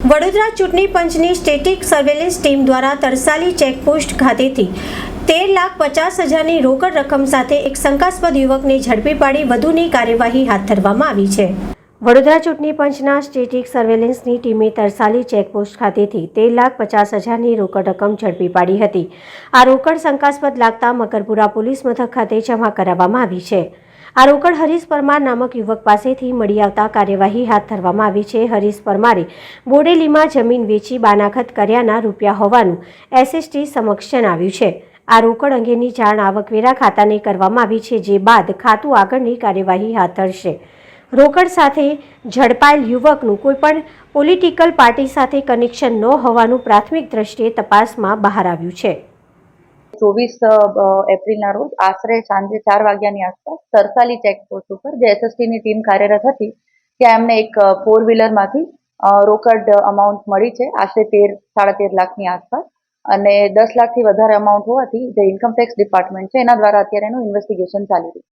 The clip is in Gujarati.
વડોદરા ચૂંટણી પંચની સ્ટેટિક સર્વેલન્સ ટીમ દ્વારા તરસાલી ચેકપોસ્ટ ખાતેથી તેર લાખ પચાસ હજારની રોકડ રકમ સાથે એક શંકાસ્પદ યુવકને ઝડપી પાડી વધુની કાર્યવાહી હાથ ધરવામાં આવી છે. વડોદરા ચૂંટણી પંચના સ્ટેટિક સર્વેલન્સની ટીમે તરસાલી ચેકપોસ્ટ ખાતેથી તેર લાખ પચાસ હજારની રોકડ રકમ ઝડપી પાડી હતી. આ રોકડ શંકાસ્પદ લાગતા મકરપુરા પોલીસ મથક ખાતે જમા કરાવવામાં આવી છે. આ રોકડ હરીશ પરમાર નામક યુવક પાસેથી મળી આવતા કાર્યવાહી હાથ ધરવામાં આવી છે. હરીશ પરમારે બોડેલીમાં જમીન વેચી બાનાખત કર્યાના રૂપિયા હોવાનું એસએસટી સમક્ષ જણાવ્યું છે. આ રોકડ અંગેની જાણ આવકવેરા ખાતાને કરવામાં આવી છે, જે બાદ ખાતું આગળની કાર્યવાહી હાથ ધરશે. રોકડ સાથે ઝડપાયેલ યુવકનું કોઈપણ પોલિટિકલ પાર્ટી સાથે કનેક્શન ન હોવાનું પ્રાથમિક દ્રષ્ટિએ તપાસમાં બહાર આવ્યું છે. ચોવીસ એપ્રિલના રોજ આશરે સાંજે ચાર વાગ્યાની આસપાસ સરસાલી ચેકપોસ્ટ ઉપર જે એસએસટીની ટીમ કાર્યરત હતી, ત્યાં એમને એક ફોર વ્હીલરમાંથી રોકડ અમાઉન્ટ મળી છે, આશરે તેર, સાડા તેર લાખની આસપાસ. અને દસ લાખથી વધારે અમાઉન્ટ હોવાથી જે ઇન્કમટેક્સ ડિપાર્ટમેન્ટ છે, એના દ્વારા અત્યારે એનું ઇન્વેસ્ટિગેશન ચાલી રહ્યું છે.